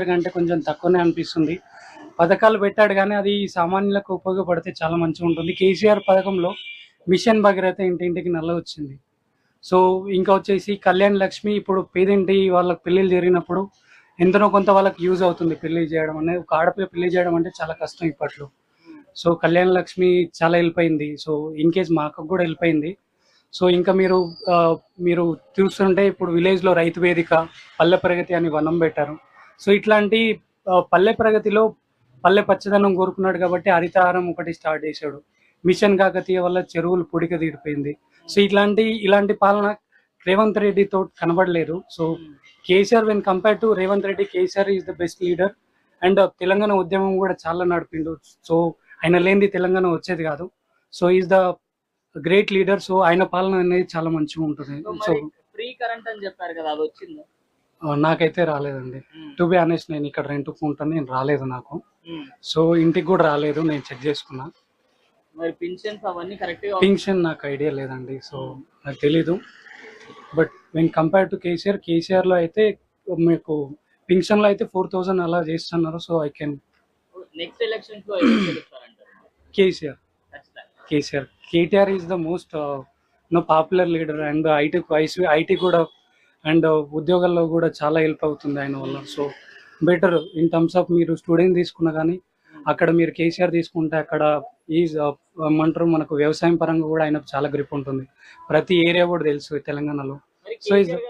కంటే కొంచెం తక్కువనే అనిపిస్తుంది. పథకాలు పెట్టాడు కానీ అది సామాన్యులకు ఉపయోగపడితే చాలా మంచిగా ఉంటుంది. కేసీఆర్ పథకంలో మిషన్ భగీరథ ఇంటింటికి నల్ల వచ్చింది. సో ఇంకా వచ్చేసి కళ్యాణ్ లక్ష్మి ఇప్పుడు పేదింటి వాళ్ళకి పెళ్ళిళ్ళు జరిగినప్పుడు ఎంతనో కొంత వాళ్ళకి యూజ్ అవుతుంది పెళ్ళి చేయడం అనేది. ఒక ఆడపిల్ల పెళ్ళి చేయడం అంటే చాలా కష్టం ఇప్పట్లో. సో కళ్యాణ్ లక్ష్మి చాలా హెల్ప్ అయింది. సో ఇన్ కేస్ మా అక్కకు కూడా హెల్ప్ అయింది. సో ఇంకా మీరు మీరు చూస్తుంటే ఇప్పుడు విలేజ్లో రైతు వేదిక పల్లె ప్రగతి అని వనం పెట్టారు. సో ఇట్లాంటి పల్లె ప్రగతిలో పల్లె పచ్చదనం కోరుకున్నాడు కాబట్టి హరితహారం ఒకటి స్టార్ట్ చేశాడు. మిషన్ కాకతీయ వల్ల చెరువులు పొడిక తీరిపోయింది. సో ఇట్లాంటి ఇలాంటి పాలన రేవంత్ రెడ్డితో కనబడలేదు. So KCR when compare to Revanth Reddy KCR is the best leader and Telangana ఉద్యమం కూడా చాలా నడిపిండు. సో ఆయన లేనిది తెలంగాణ వచ్చేది కాదు. So is the great leader so ఆయన పాలన అనేది చాలా మంచిగా ఉంటుంది. సో ఫ్రీ కరెంట్ అని చెప్పారు కదా అది వచ్చిందా? నాకైతే రాలేదండి. టు బి ఆనెస్ట్ నేను ఇక్కడ రెంట్ ఉంటాను నేను రాలేదు నాకు. సో ఇంటికి కూడా రాలేదు నేను చెక్ చేసుకున్నా. మరి పింఛన్స్ అవన్నీ పింఛన్ నాకు ఐడియా లేదండి సో నాకు తెలీదు. But when compare to KCR కేసీఆర్లో అయితే మీకు పింఛన్లో అయితే ఫోర్ థౌసండ్ అలా చేస్తున్నారు సో ఐ కెన్ నెక్స్ట్ ఎలక్షన్స్లో KCR. KCR. KTR is the most no popular leader and IT IT కూడా అండ్ ఉద్యోగాల్లో కూడా చాలా హెల్ప్ అవుతుంది ఆయన వల్ల. So better in terms of మీరు స్టూడెంట్ తీసుకున్నా కానీ అక్కడ మీరు కేసీఆర్ తీసుకుంటే అక్కడ ఈజ్ ఏమంటారు మనకు వ్యవసాయం పరంగా కూడా ఆయన చాలా గ్రిప్ ఉంటుంది. ప్రతి ఏరియా కూడా తెలుసు తెలంగాణలో. మరి